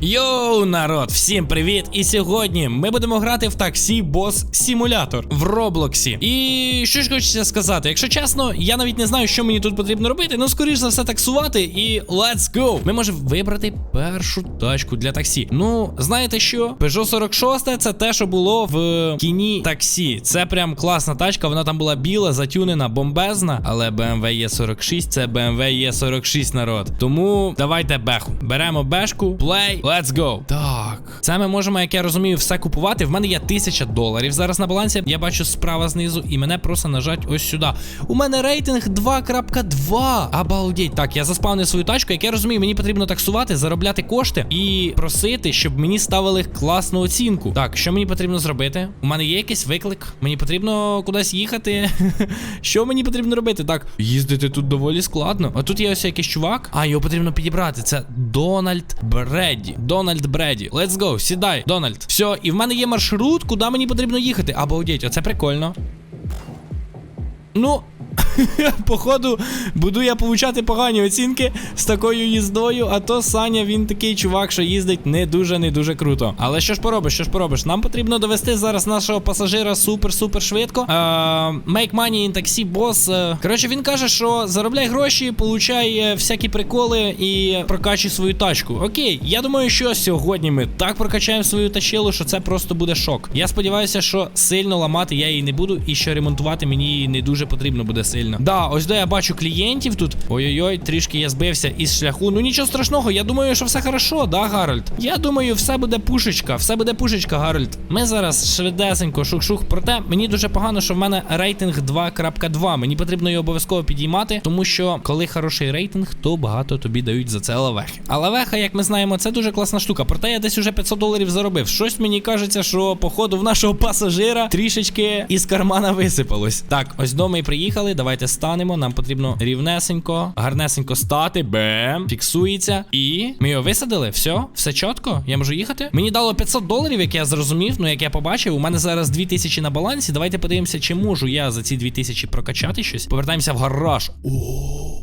Йоу, народ, всім привіт! І сьогодні ми будемо грати в таксі бос симулятор в Роблоксі. І що ж хочеться сказати, якщо чесно, я навіть не знаю, що мені тут потрібно робити. Ну, скоріш за все, таксувати, і let's go! Ми можемо вибрати першу тачку для таксі. Ну, знаєте що? Peugeot 46 це те, що було в кіні таксі. Це прям класна тачка. Вона там була біла, затюнена, бомбезна. Але BMW E46 це BMW E46 народ. Тому давайте беху. Беремо бешку, play, let's go. Так. Це ми можемо, як я розумію, все купувати. В мене є 1000 доларів зараз на балансі. Я бачу справа знизу, і мене просто нажать ось сюди. У мене рейтинг 2.2. Обалдеть. Так, я заспавнив свою тачку. Як я розумію, мені потрібно таксувати, заробляти кошти і просити, щоб мені ставили класну оцінку. Так, що мені потрібно зробити? У мене є якийсь виклик. Мені потрібно кудись їхати. Що мені потрібно робити? Так, їздити тут доволі складно. А тут є ось якийсь чувак. А, його потрібно підібрати. Це Дональд Бредді. Дональд Бреді. Let's go, сідай, Дональд. Все, і в мене є маршрут, куди мені потрібно їхати. Обалдеть, оце прикольно. Ну. Походу, буду я получати погані оцінки з такою їздою, а то Саня він такий чувак, що їздить не дуже не дуже круто. Але що ж поробиш, що ж поробиш? Нам потрібно довести зараз нашого пасажира супер-супер швидко. Е, make money in taxi boss. Е, Коротше, він каже, що заробляй гроші, получай е, всякі приколи і прокачуй свою тачку. Окей, я думаю, що сьогодні ми так прокачаємо свою тачилу, що це просто буде шок. Я сподіваюся, що сильно ламати я її не буду, і що ремонтувати мені її не дуже потрібно буде сильно. Да, ось де я бачу клієнтів тут. Ой-ой-ой, трішки я збився із шляху. Ну нічого страшного, я думаю, що все хорошо, да, Гарольд? Я думаю, все буде пушечка, все буде пушечка, Гарольд. Ми зараз швидесенько шух-шух. Проте мені дуже погано, що в мене рейтинг 2.2. Мені потрібно його обов'язково підіймати, тому що коли хороший рейтинг, то багато тобі дають за це лавехи. А лавеха, як ми знаємо, це дуже класна штука. Проте я десь уже 500 доларів заробив. Щось мені кажеться, що походу в нашого пасажира трішечки із кармана висипалось. Так, ось до ми і приїхали. Давайте станемо. Нам потрібно рівнесенько, гарнесенько стати. Бем. Фіксується. І ми його висадили. Все, все чітко. Я можу їхати. Мені дало 500 доларів, як я зрозумів. Ну, як я побачив, у мене зараз 2000 на балансі. Давайте подивимося, чи можу я за ці 2000 прокачати щось. Повертаємося в гараж. О,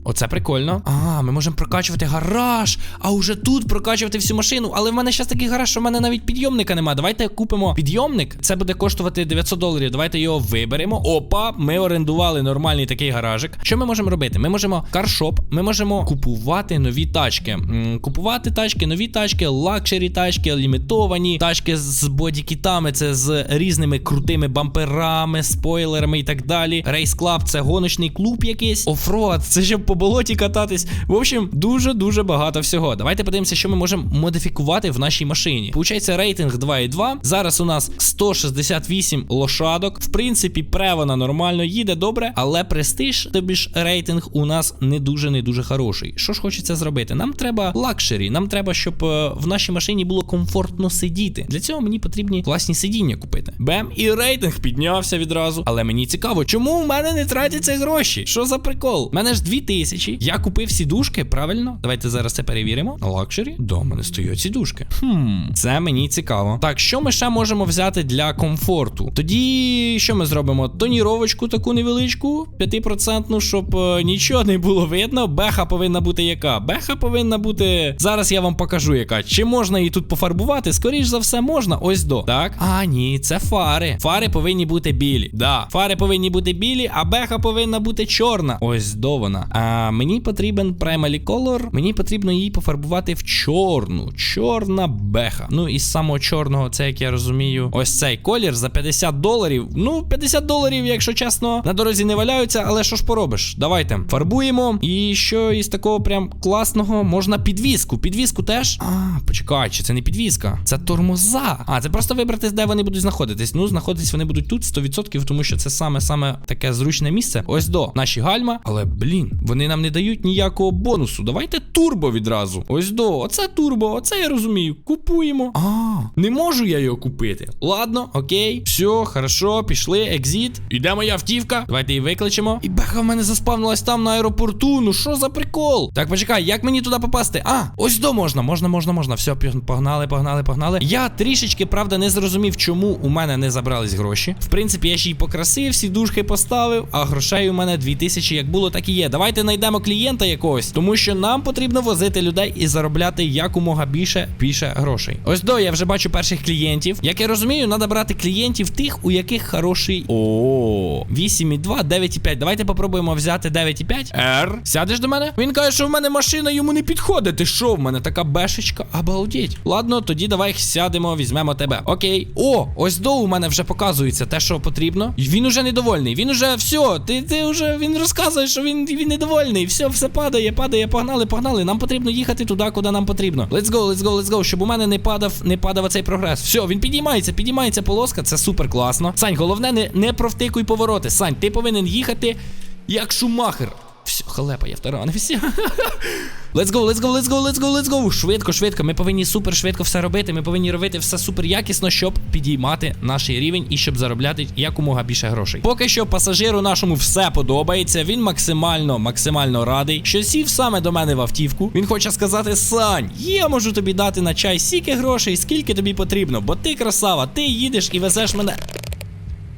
оце прикольно. А, ми можемо прокачувати гараж. А уже тут прокачувати всю машину. Але в мене зараз такий гараж, що в мене навіть підйомника немає. Давайте купимо підйомник. Це буде коштувати 900 доларів. Давайте його виберемо. Опа, ми орендували нормальний такий гаражик. Що ми можемо робити? Ми можемо каршоп, ми можемо купувати нові тачки. Купувати тачки, нові тачки, лакшері тачки, лімітовані, тачки з бодікітами, це з різними крутими бамперами, спойлерами і так далі. Рейс Клаб це гоночний клуб якийсь. Офроад, це щоб по болоті кататись. В общем, дуже-дуже багато всього. Давайте подивимося, що ми можемо модифікувати в нашій машині. Получається рейтинг 2,2. Зараз у нас 168 лошадок. В принципі, превона нормально їде добре, але престиж, тобі ж рейтинг у нас не дуже не дуже хороший. Що ж хочеться зробити? Нам треба лакшері. Нам треба, щоб е, в нашій машині було комфортно сидіти. Для цього мені потрібні класні сидіння купити. Бем, і рейтинг піднявся відразу. Але мені цікаво, чому в мене не тратяться гроші? Що за прикол? У мене ж 2000. Я купив сідушки, правильно? Давайте зараз це перевіримо. Лакшері? В мене стоять сідушки. Хм, це мені цікаво. Так, що ми ще можемо взяти для комфорту? Тоді що ми зробимо? Тоніровочку таку невеличку, 5%, щоб е, нічого не було видно. Беха повинна бути яка? Беха повинна бути. Зараз я вам покажу, яка. Чи можна її тут пофарбувати? Скоріш за все, можна. Ось до. Так. А, ні, це фари. Фари повинні бути білі. Да, фари повинні бути білі, а беха повинна бути чорна. Ось до вона. А мені потрібен Primary Color. Мені потрібно її пофарбувати в чорну. Чорна беха. Ну, із самого чорного, це як я розумію, ось цей колір за 50 доларів. Ну, 50 доларів, якщо чесно, на дорозі не валяються, але що ж поробиш? Давайте фарбуємо. І що із такого прям класного можна підвіску. Підвіску теж. А, почекай, чи це не підвіска? Це тормоза. А, це просто вибрати, де вони будуть знаходитись. Ну, знаходитись вони будуть тут 100%, тому що це саме-саме таке зручне місце. Ось до наші гальма. Але, блін, вони нам не дають ніякого бонусу. Давайте турбо відразу. Ось до. Оце турбо, оце я розумію. Купуємо. А, не можу я його купити. Ладно, окей. Все, хорошо, пішли, екзит. Іде моя автівка. Давайте її викличемо. І беха в мене заспавнилась там на аеропорту. Ну що за прикол? Так, почекай, як мені туди попасти? А, ось до можна, можна, можна, можна. Все, погнали, погнали, погнали. Я трішечки, правда, не зрозумів, чому у мене не забрались гроші. В принципі, я ще й покрасив, сідушки поставив, а грошей у мене 2000 як було, так і є. Давайте знайдемо клієнта якогось, тому що нам потрібно возити людей і заробляти якомога більше більше грошей. Ось до я вже бачу перших клієнтів. Як я розумію, треба брати клієнтів тих, у яких хороший. О, 8,2, 9,5. Давайте попробуємо взяти 9,5. Р. Сядеш до мене? Він каже, що в мене машина йому не підходить. Ти що, в мене така бешечка? Обалдеть. Ладно, тоді давай сядемо, візьмемо тебе. Окей. О, ось до у мене вже показується те, що потрібно. Він уже недовольний. Він уже все. Ти ти вже він розказує, що він, він недовольний. Все, все падає, падає. Погнали, погнали. Нам потрібно їхати туди, куди нам потрібно. Let's go, let's go, let's go. Щоб у мене не падав, не падав цей прогрес. Все, він підіймається, підіймається полоска. Це супер класно. Сань, головне, не, не провтикуй повороти. Сань, ти повинен їхати як шумахер. Все, халепа, я втаранився. Let's go, let's go, let's go, let's go, let's go. Швидко, швидко. Ми повинні супер швидко все робити. Ми повинні робити все супер якісно, щоб підіймати наш рівень і щоб заробляти якомога більше грошей. Поки що пасажиру нашому все подобається. Він максимально, максимально радий, що сів саме до мене в автівку. Він хоче сказати: Сань, я можу тобі дати на чай стільки грошей, скільки тобі потрібно, бо ти красава, ти їдеш і везеш мене.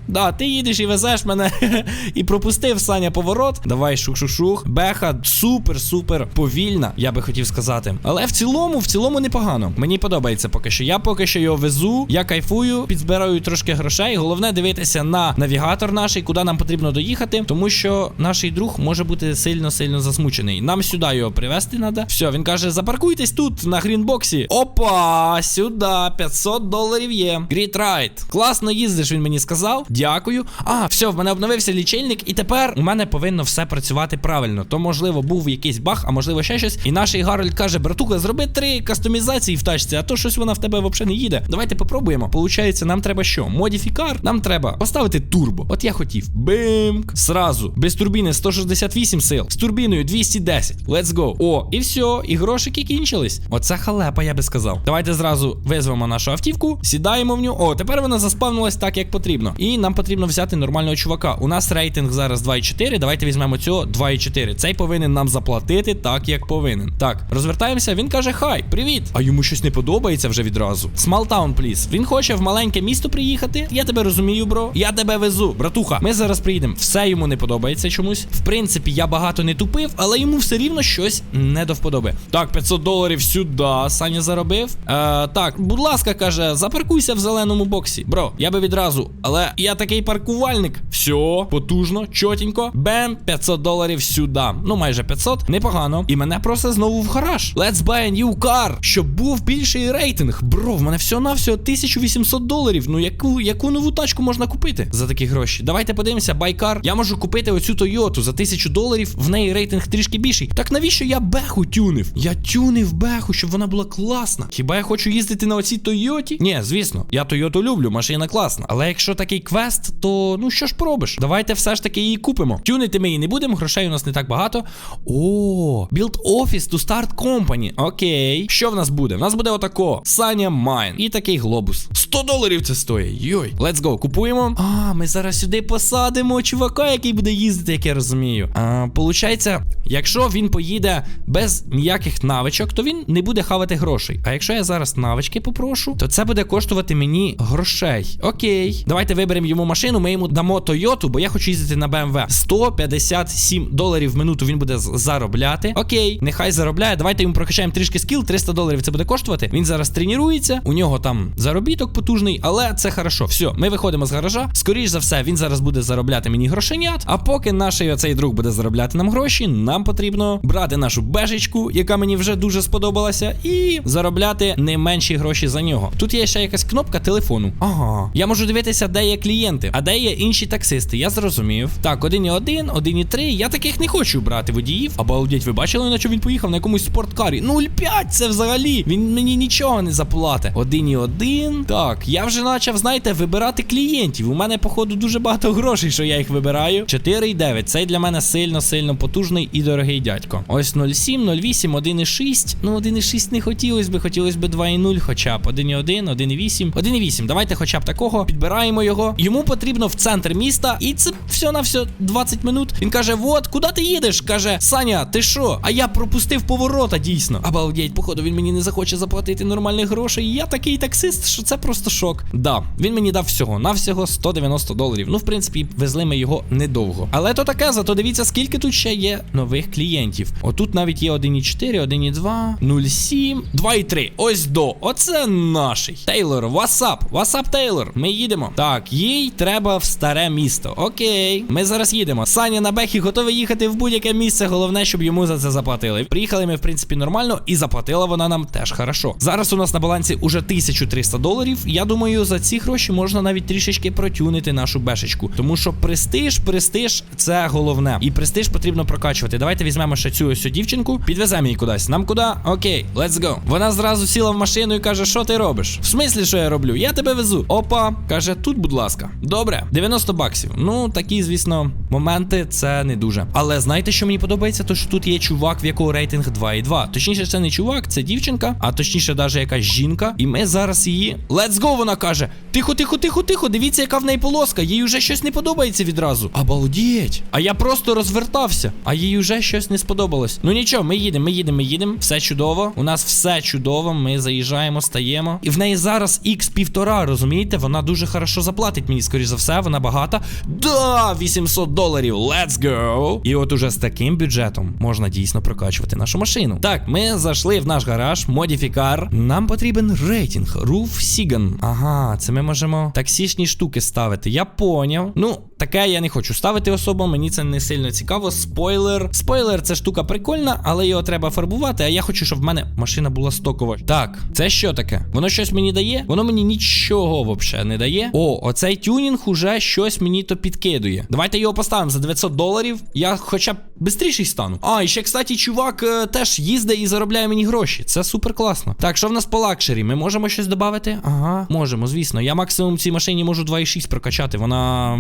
Да, ти їдеш і везеш мене і пропустив Саня поворот. Давай шух-шух-шух. Беха супер-супер повільна, я би хотів сказати. Але в цілому, в цілому непогано. Мені подобається поки що. Я поки що його везу, я кайфую, підзбираю трошки грошей. Головне дивитися на навігатор наш, куди нам потрібно доїхати, тому що наш друг може бути сильно-сильно засмучений. Нам сюди його привезти треба. Все, він каже: запаркуйтесь тут на грінбоксі. Опа, сюди 500 доларів є. Great ride. Класно їздиш, він мені сказав. Дякую. А, все, в мене обновився лічильник, і тепер у мене повинно все працювати правильно. То, можливо, був якийсь баг, а можливо ще щось. І наш Гарольд каже: братуха, зроби три кастомізації в тачці, а то щось вона в тебе взагалі не їде. Давайте попробуємо. Получається, нам треба що? Модифікар? Нам треба поставити турбо. От я хотів. Бимк. Сразу. Без турбіни 168 сил. З турбіною 210. Let's go. О, і все, і грошики кінчились. Оце халепа, я би сказав. Давайте зразу визвемо нашу автівку, сідаємо в нього. О, тепер вона заспавнилась так, як потрібно. І нам потрібно взяти нормального чувака. У нас рейтинг зараз 2,4. Давайте візьмемо цього 2,4. Цей повинен нам заплатити так, як повинен. Так, розвертаємося. Він каже: Хай, привіт! А йому щось не подобається вже відразу. Town, please. Він хоче в маленьке місто приїхати. Я тебе розумію, бро. Я тебе везу, братуха. Ми зараз приїдемо. Все йому не подобається чомусь. В принципі, я багато не тупив, але йому все рівно щось не до вподоби. Так, 500 доларів сюди. Саня заробив. Е, так, будь ласка, каже, запаркуйся в зеленому боксі. Бро, я би відразу. Але я такий паркувальник. Все, потужно, чотенько. Бем, 500 доларів сюди. Ну, майже 500. Непогано. І мене просить знову в гараж. Let's buy a new car. Щоб був більший рейтинг. Бро, в мене всього навсього 1800 доларів. Ну, яку, яку нову тачку можна купити за такі гроші? Давайте подивимося, байкар. Я можу купити оцю Тойоту за 1000 доларів. В неї рейтинг трішки більший. Так навіщо я беху тюнив? Я тюнив беху, щоб вона була класна. Хіба я хочу їздити на оцій Тойоті? Ні, звісно, я Тойоту люблю, машина класна. Але якщо такий квест, то ну що ж поробиш? Давайте все ж таки її купимо. Тюнити ми її не будемо, грошей у нас не так багато. О, build office to start company. Окей. Що в нас буде? В нас буде отако. Саня Майн. І такий глобус. 100 доларів це стоїть. Йой. Let's go. Купуємо. А, ми зараз сюди посадимо чувака, який буде їздити, як я розумію. А, Получається, якщо він поїде без ніяких навичок, то він не буде хавати грошей. А якщо я зараз навички попрошу, то це буде коштувати мені грошей. Окей. Давайте виберемо йому машину, ми йому дамо Тойоту, бо я хочу їздити на BMW. 157 доларів в минуту він буде заробляти. Окей, нехай заробляє. Давайте йому прокачаємо трішки скіл. 300 доларів це буде коштувати. Він зараз тренується, у нього там заробіток потужний, але це хорошо. Все, ми виходимо з гаража. Скоріш за все, він зараз буде заробляти мені грошенят. А поки наш оцей друг буде заробляти нам гроші, нам потрібно брати нашу бежечку, яка мені вже дуже сподобалася, і заробляти не менші гроші за нього. Тут є ще якась кнопка телефону. Ага. Я можу дивитися, де є клієнти, а де є інші таксисти. Я зрозумів. Так, 1,1, 1,3. Я таких не хочу брати водіїв. Або Обалдеть, ви бачили, на що він поїхав на якомусь спорткарі? 0,5 це взагалі. Він мені нічого не заплатить. 1,1. Так, я вже почав, знаєте, вибирати клієнтів. У мене, походу, дуже багато грошей, що я їх вибираю. 4,9. Цей для мене сильно-сильно потужний і дорогий дядько. Ось 0,7, 0,8, 1,6. Ну, 1,6 не хотілося би, хотілося б 2,0 хоча б. 1,1, 1,8. 1,8. Давайте хоча б такого. Підбираємо його. Йому потрібно в центр міста, і це все на все 20 минут. Він каже: Вот, куди ти їдеш? каже Саня, ти що? А я пропустив поворота дійсно. Обалдеть, походу, він мені не захоче заплатити нормальних грошей. Я такий таксист, що це просто шок. Да, він мені дав всього, на всього 190 доларів. Ну, в принципі, везли ми його недовго. Але то таке, зато дивіться, скільки тут ще є нових клієнтів. Отут навіть є 1,4, 1,2, 0,7, 2,3. Ось до. Оце наший. Тейлор, васап, васап, Тейлор. Ми їдемо. Так, їй треба в старе місто. Окей, ми зараз їдемо. Саня на Бехі готовий їхати в будь-яке місце. Головне, щоб йому за це заплатили. Приїхали ми, в принципі, нормально, і заплатила вона нам теж хорошо. Зараз у нас на балансі уже 1300 доларів. Я думаю, за ці гроші можна навіть трішечки протюнити нашу бешечку. Тому що престиж, престиж це головне. І престиж потрібно прокачувати. Давайте візьмемо ще цю ось дівчинку, підвеземо її кудись. Нам куди? Окей, let's go. Вона зразу сіла в машину і каже: Що ти робиш? В смислі, що я роблю? Я тебе везу. Опа, каже, тут, будь ласка. Добре, 90 баксів. Ну, такі, звісно, моменти це не дуже. Але знаєте, що мені подобається? То що тут є чувак, в якого рейтинг 2,2. Точніше, це не чувак, це дівчинка, а точніше, навіть якась жінка. І ми зараз її. Let's go, вона каже. Тихо, тихо, тихо, тихо. Дивіться, яка в неї полоска. Їй вже щось не подобається відразу. Обалдеть. А я просто розвертався, а їй вже щось не сподобалось. Ну нічого, ми їдемо, ми їдемо, ми їдемо. Все чудово. У нас все чудово. Ми заїжджаємо, стаємо. І в неї зараз х півтора, розумієте? Вона дуже хорошо заплатить мені, скоріш за все, вона багата. Да, 800 доларів. Let's go. І от уже з таким бюджетом можна дійсно прокачувати нашу машину. Так, ми зайшли в наш гараж, модифікар. Нам потрібен рейтинг. Руф Сіган. Ага, це ми можемо таксішні штуки ставити. Я поняв. Ну, таке я не хочу ставити особо, мені це не сильно цікаво. Спойлер. Спойлер, це штука прикольна, але його треба фарбувати. А я хочу, щоб в мене машина була стокова. Так, це що таке? Воно щось мені дає? Воно мені нічого взагалі не дає. О, оцей тюнінг уже щось мені то підкидує. Давайте його поставимо за 900 доларів. Я хоча б бистріший стану. А, і ще, кстати, чувак е, теж їздить і заробляє мені гроші. Це супер класно. Так, що в нас по лакшері? Ми можемо щось додати? Ага, можемо, звісно. Я максимум цій машині можу 2,6 прокачати. Вона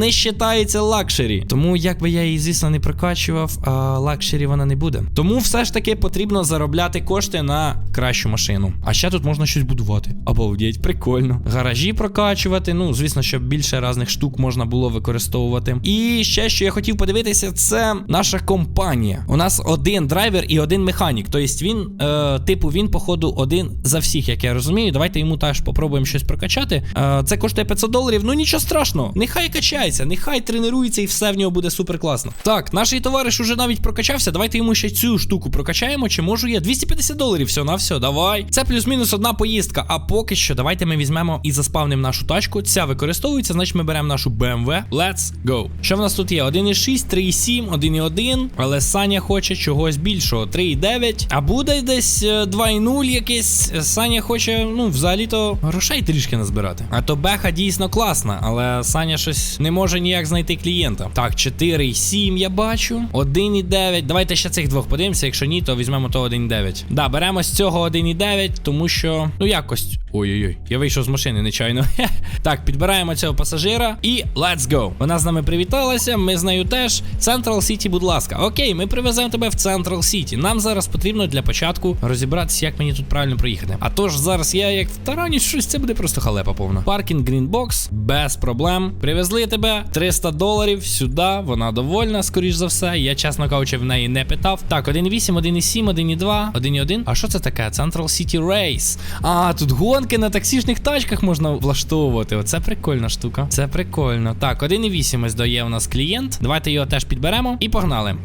не вважається лакшері. Тому як би я її, звісно, не прокачував, а лакшері вона не буде. Тому все ж таки потрібно заробляти кошти на кращу машину. А ще тут можна щось будувати. Обалдеть, прикольно. Гаражі прокачувати. Ну, звісно, щоб більше різних штук можна було використовувати. І ще, що я хотів подивитися, це наша компанія. У нас один драйвер і один механік. Тобто він, е, типу, він, походу, один за всіх, як я розумію. Давайте йому теж попробуємо щось прокачати. Е, це коштує 500 доларів. Ну нічого страшного. Нехай качається, нехай тренується і все в нього буде супер класно. Так, наш товариш уже навіть прокачався. Давайте йому ще цю штуку прокачаємо. Чи можу я? 250 доларів. Все, на все, давай. Це плюс-мінус одна поїздка. А поки що, давайте ми візьмемо і заспавнимо нашу тачку. Ця використовується, значить ми беремо нашу BMW. Let's go. Що в нас тут є? 1,6, 3,7, 1,1. Але Саня хоче чогось більшого. 3,9. А буде десь е, 2,0 якесь. Саня хоче, ну, взагалі-то грошей трішки назбирати. А то беха дійсно класна, але Саня щось не може ніяк знайти клієнта. Так, 4,7 я бачу. 1,9. Давайте ще цих двох подивимося. Якщо ні, то візьмемо то 1,9. Да, беремо з цього 1,9, тому що, ну якось. Ой-ой-ой, я вийшов з машини, нечайно. так, підбираємо цього пасажира і let's go. Вона з нами привіталася, ми з нею теж. Central City, будь ласка. Окей, ми привеземо тебе в Central City. Нам зараз потрібно для початку розібратися, як мені тут правильно проїхати. А тож зараз я як втаранюсь, щось це буде просто халепа повна. Паркінг Greenbox, без проблем. Привезли тебе 300 доларів сюди. Вона довольна, скоріш за все. Я, чесно кажучи, в неї не питав. Так, 1,8, 1,7, 1,2, 1,1. А що це таке? Central City Race. А, тут гонки на таксішних тачках можна влаштовувати. Оце прикольна штука. Це прикольно. Так, 1,8 ось дає у нас клієнт. Давайте його теж підберемо і погнали.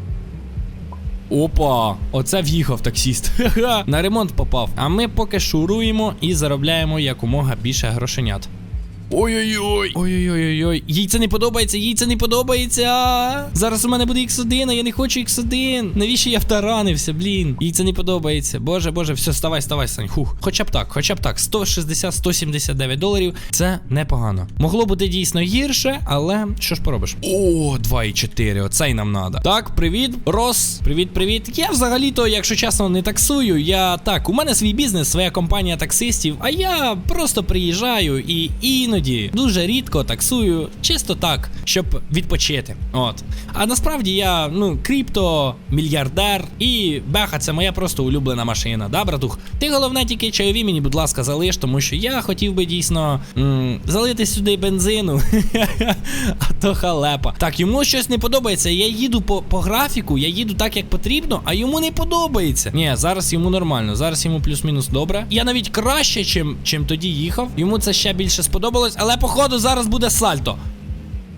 Опа, оце в'їхав таксіст. На ремонт попав. А ми поки шуруємо і заробляємо якомога більше грошенят. Ой-ой-ой. Ой-ой-ой-ой. Їй це не подобається, їй це не подобається. Зараз у мене буде X1, а я не хочу X1. Навіщо я втаранився, блін? Їй це не подобається. Боже, боже, все, ставай, ставай, Сань. Хух. Хоча б так, хоча б так. 160-179 доларів. Це непогано. Могло бути дійсно гірше, але що ж поробиш? О, 2,4. Оцей нам надо. Так, привіт, Рос. Привіт, привіт. Я взагалі-то, якщо чесно, не таксую. Я так, у мене свій бізнес, своя компанія таксистів, а я просто приїжджаю і іноді іноді дуже рідко таксую, чисто так, щоб відпочити. От. А насправді я, ну, крипто, мільярдер і беха це моя просто улюблена машина, да, братух? Ти головне тільки чайові мені, будь ласка, залиш, тому що я хотів би дійсно м, залити сюди бензину. а то халепа. Так, йому щось не подобається. Я їду по, по графіку, я їду так, як потрібно, а йому не подобається. Ні, зараз йому нормально, зараз йому плюс-мінус добре. Я навіть краще, чим, чим тоді їхав. Йому це ще більше сподобалось, але походу зараз буде сальто.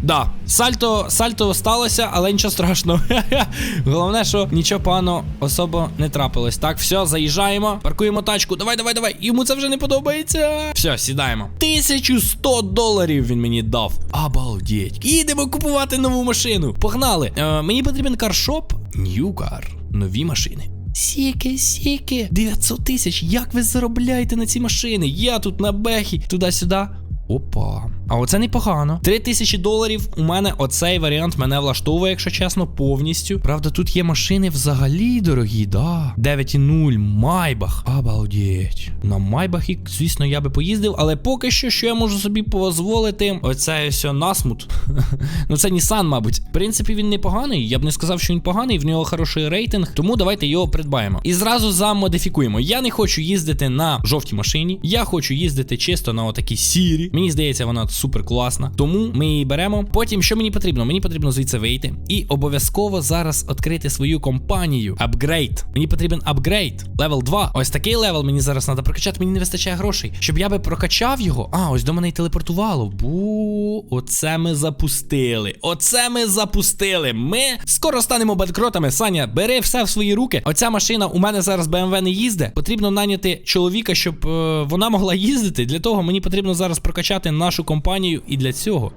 Да, сальто, сальто сталося, але нічого страшного. Головне, що нічого поганого особо не трапилось. Так, все, заїжджаємо, паркуємо тачку. Давай, давай, давай. Йому це вже не подобається. Все, сідаємо. 1100 доларів він мені дав. Обалдеть. Їдемо купувати нову машину. Погнали. Е, мені потрібен каршоп. Car. Нові машини. Сіки, сіки. 900 тисяч. Як ви заробляєте на ці машини? Я тут на бехі, туди-сюди. Опа. А оце непогано. 3000 доларів. У мене оцей варіант мене влаштовує, якщо чесно, повністю. Правда, тут є машини взагалі дорогі, да. 9,0 Майбах. Обалдеть. На Майбахі, звісно, я би поїздив, але поки що, що я можу собі дозволити, оце ось насмут. ну це Nissan, мабуть. В принципі, він непоганий. Я б не сказав, що він поганий, в нього хороший рейтинг, тому давайте його придбаємо. І зразу замодифікуємо. Я не хочу їздити на жовтій машині, я хочу їздити чисто на отакій сірі. Мені здається, вона супер класна. Тому ми її беремо. Потім, що мені потрібно? Мені потрібно звідси вийти. І обов'язково зараз відкрити свою компанію. Апгрейд. Мені потрібен апгрейд. Левел 2. Ось такий левел мені зараз треба прокачати. Мені не вистачає грошей. Щоб я би прокачав його. А, ось до мене й телепортувало. Бу, оце ми запустили. Оце ми запустили. Ми скоро станемо банкротами. Саня, бери все в свої руки. Оця машина у мене зараз BMW не їздить. Потрібно наняти чоловіка, щоб е, вона могла їздити. Для того мені потрібно зараз прокачати нашу компанію. І для цього.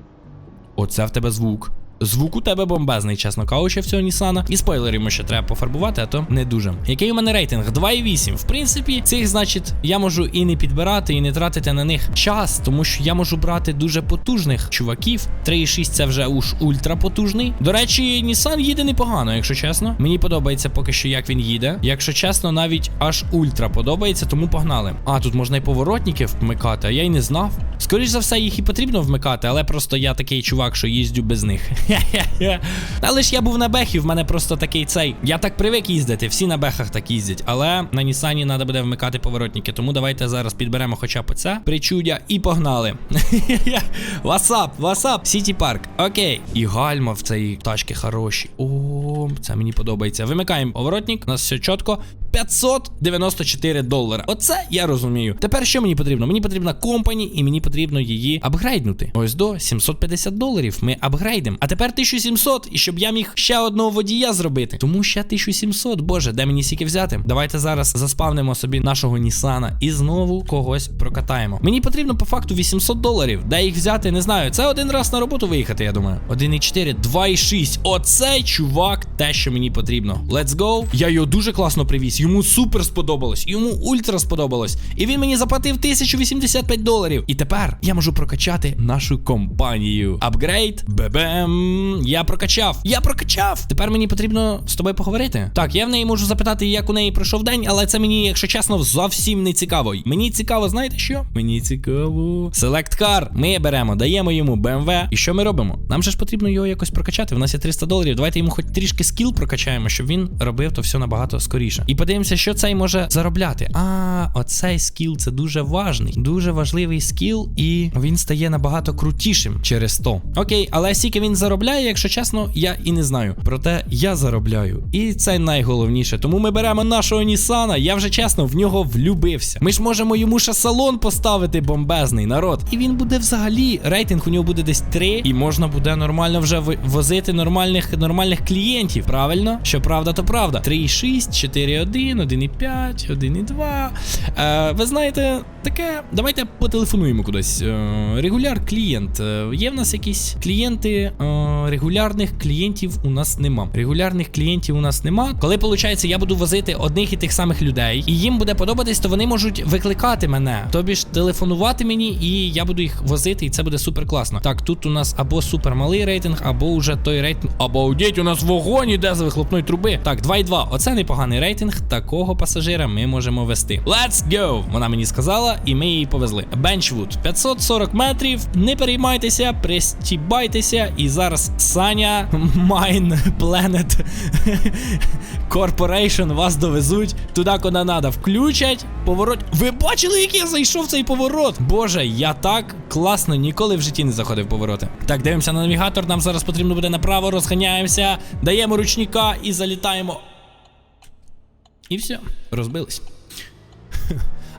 Оце в тебе звук. Звук у тебе бомбезний, чесно кажучи, в цього Нісана. І спойлери йому ще треба пофарбувати, а то не дуже. Який у мене рейтинг? 2,8. В принципі, цих, значить, я можу і не підбирати, і не тратити на них час, тому що я можу брати дуже потужних чуваків. 3,6 це вже уж ультра потужний. До речі, Нісан їде непогано, якщо чесно. Мені подобається поки що, як він їде. Якщо чесно, навіть аж ультра подобається, тому погнали. А, тут можна і поворотники вмикати, а я й не знав. Скоріш за все, їх і потрібно вмикати, але просто я такий чувак, що їздю без них. Але ж я був на бехі, в мене просто такий цей. Я так привик їздити, всі на бехах так їздять. Але на Нісані треба буде вмикати поворотники. Тому давайте зараз підберемо хоча б оце причудя і погнали. Васап, васап, Сіті Парк. Окей. І гальма в цій тачці хороші. О, це мені подобається. Вимикаємо поворотник, у нас все чітко. 594 долара. Оце я розумію. Тепер що мені потрібно? Мені потрібна компані, і мені потрібно її апгрейднути. Ось до 750 доларів. Ми апгрейдимо. А тепер 1700, і щоб я міг ще одного водія зробити. Тому ще 1700. Боже, де мені стільки взяти? Давайте зараз заспавнимо собі нашого Нісана і знову когось прокатаємо. Мені потрібно по факту 800 доларів. Де їх взяти, не знаю. Це один раз на роботу виїхати, я думаю. 1,4, 2,6. Оцей чувак, те, що мені потрібно. Let's go. Я його дуже класно привіз. Йому супер сподобалось. Йому ультра сподобалось. І він мені заплатив 1085 доларів. І тепер я можу прокачати нашу компанію. Апгрейд. Бебем. Я прокачав. Я прокачав. Тепер мені потрібно з тобою поговорити. Так, я в неї можу запитати, як у неї пройшов день, але це мені, якщо чесно, зовсім не цікаво. Мені цікаво, знаєте що? Мені цікаво. Select Car. Ми беремо, даємо йому BMW. І що ми робимо? Нам же ж потрібно його якось прокачати. В нас є 300 доларів. Давайте йому хоч трішки скіл прокачаємо, щоб він робив то все набагато скоріше. І подивимося, що цей може заробляти. А, оцей скіл це дуже важний, дуже важливий скіл, і він стає набагато крутішим через то. Окей, але скільки він заробляє, якщо чесно, я і не знаю. Проте я заробляю. І це найголовніше. Тому ми беремо нашого Нісана. Я вже чесно в нього влюбився. Ми ж можемо йому ще салон поставити бомбезний народ. І він буде взагалі. Рейтинг у нього буде десь 3, і можна буде нормально вже возити нормальних нормальних клієнтів. Правильно? Що правда, то правда. 3,6, 4,1, 1,5, 1,2. Е, ви знаєте, таке. Давайте потелефонуємо кудись. Е, регуляр клієнт. Е, є в нас якісь клієнти. Е, регулярних клієнтів у нас нема. Регулярних клієнтів у нас нема. Коли виходить, я буду возити одних і тих самих людей, і їм буде подобатись, то вони можуть викликати мене. Тобі ж телефонувати мені, і я буду їх возити, і це буде супер класно. Так, тут у нас або супер малий рейтинг, або вже той рейтинг. Обалдеть, у нас вогонь іде з вихлопної труби. Так, 2,2. Оце непоганий рейтинг. такого пасажира ми можемо вести. Let's go! Вона мені сказала, і ми її повезли. Бенчвуд 540 метрів. Не переймайтеся, пристібайтеся. І зараз Саня Mine Planet Corporation вас довезуть туди, куди треба. Включать поворот. Ви бачили, як я зайшов цей поворот? Боже, я так класно ніколи в житті не заходив повороти. Так, дивимося на навігатор. Нам зараз потрібно буде направо, розганяємося, даємо ручника і залітаємо. І все, розбились.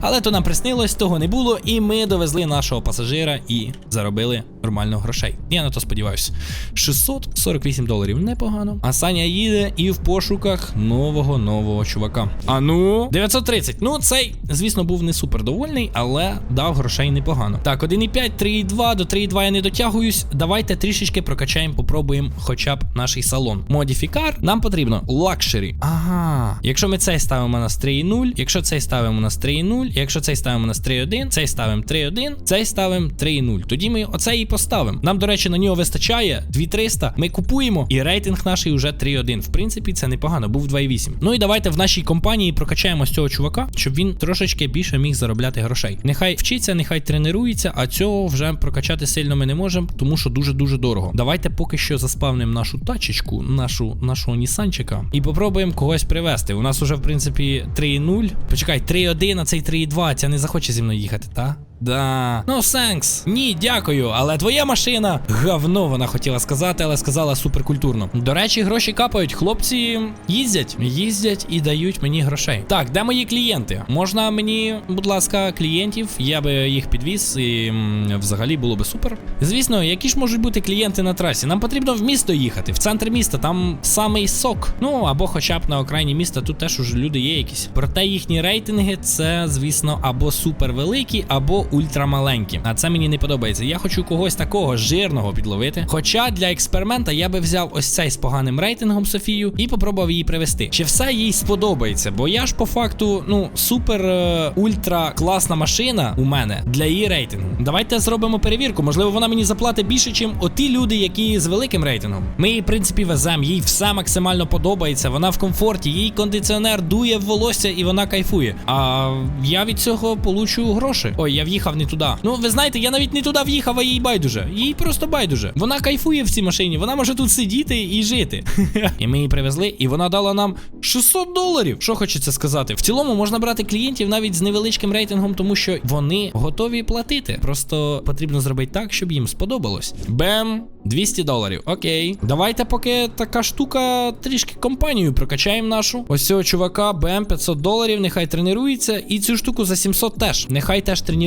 Але то нам приснилось, того не було, і ми довезли нашого пасажира і заробили нормально грошей. Я на то сподіваюся. 648 доларів непогано. А Саня їде і в пошуках нового нового чувака. А ну, 930. Ну, цей, звісно, був не супер довольний, але дав грошей непогано. Так, 1,5, 3,2, до 3,2 я не дотягуюсь. Давайте трішечки прокачаємо, попробуємо хоча б наш салон. Модифікар. Нам потрібно лакшері. Ага. Якщо ми цей ставимо на 3,0, якщо цей ставимо на 3,0, якщо цей ставимо на 3,1, цей ставимо 3,1, цей ставимо 3,0. Тоді ми оцей і поставимо. Нам, до речі, на нього вистачає 2300. Ми купуємо, і рейтинг наш уже 3,1. В принципі, це непогано, був 2,8. Ну і давайте в нашій компанії прокачаємо з цього чувака, щоб він трошечки більше міг заробляти грошей. Нехай вчиться, нехай тренується, а цього вже прокачати сильно ми не можемо, тому що дуже-дуже дорого. Давайте поки що заспавнимо нашу тачечку, нашу нашого Нісанчика, і попробуємо когось привезти. У нас уже, в принципі, 3,0. Почекай, 3,1, а цей 3,2. Ця не захоче зі мною їхати, та? Да. Ну, сенкс. Ні, дякую. Але твоя машина говно, вона хотіла сказати, але сказала суперкультурно. До речі, гроші капають. Хлопці їздять, їздять і дають мені грошей. Так, де мої клієнти? Можна мені, будь ласка, клієнтів? Я би їх підвіз, і взагалі було би супер. Звісно, які ж можуть бути клієнти на трасі? Нам потрібно в місто їхати, в центр міста, там самий сок. Ну або хоча б на окраїні міста, тут теж уже люди є якісь. Проте їхні рейтинги це, звісно, або супер великі, або ультрамаленькі. А це мені не подобається. Я хочу когось такого жирного підловити. Хоча для експеримента я би взяв ось цей з поганим рейтингом Софію і попробував її привести. Чи все їй сподобається? Бо я ж по факту, ну, супер е, ультра класна машина у мене для її рейтингу. Давайте зробимо перевірку. Можливо, вона мені заплатить більше, ніж оті люди, які з великим рейтингом. Ми її, в принципі, веземо, їй все максимально подобається. Вона в комфорті, їй кондиціонер дує в волосся і вона кайфує. А я від цього получу гроші. Ой, я в'їхав не туди. Ну, ви знаєте, я навіть не туди в'їхав, а їй байдуже. Їй просто байдуже. Вона кайфує в цій машині, вона може тут сидіти і жити. і ми її привезли, і вона дала нам 600 доларів. Що хочеться сказати? В цілому можна брати клієнтів навіть з невеличким рейтингом, тому що вони готові платити. Просто потрібно зробити так, щоб їм сподобалось. Бем! 200 доларів. Окей. Давайте, поки така штука трішки компанію прокачаємо нашу. Ось цього чувака, БМ 500 доларів, нехай тренується. І цю штуку за 700 теж. Нехай теж тренується,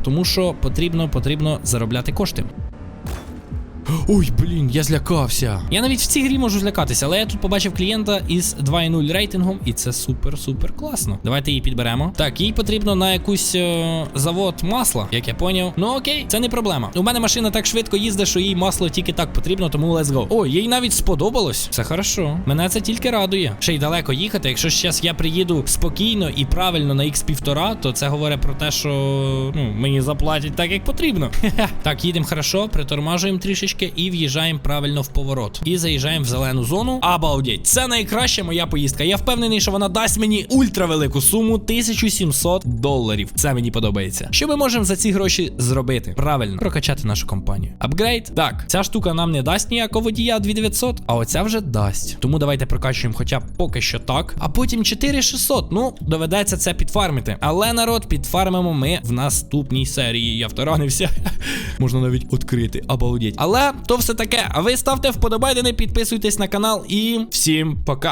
тому що потрібно, потрібно заробляти кошти. Ой, блін, я злякався. Я навіть в цій грі можу злякатися, але я тут побачив клієнта із 2.0 рейтингом, і це супер-супер класно. Давайте її підберемо. Так, їй потрібно на якусь е, завод масла, як я поняв. Ну окей, це не проблема. У мене машина так швидко їздить, що їй масло тільки так потрібно, тому let's go. О, їй навіть сподобалось. Це хорошо. Мене це тільки радує. Ще й далеко їхати. Якщо зараз я приїду спокійно і правильно на X1,5, то це говорить про те, що ну, мені заплатять так, як потрібно. так, їдемо хорошо, притормажуємо трішечки і в'їжджаємо правильно в поворот. І заїжджаємо в зелену зону. Обалдеть, це найкраща моя поїздка. Я впевнений, що вона дасть мені ультравелику суму 1700 доларів. Це мені подобається. Що ми можемо за ці гроші зробити? Правильно, прокачати нашу компанію. Апгрейд. Так, ця штука нам не дасть ніякого водія 2900, а оця вже дасть. Тому давайте прокачуємо хоча б поки що так. А потім 4600. Ну, доведеться це підфармити. Але народ, підфармимо ми в наступній серії. Я втаранився. Можна навіть відкрити. Обалдеть. То все таке. А ви ставте вподобайдени, підписуйтесь на канал і всім пока.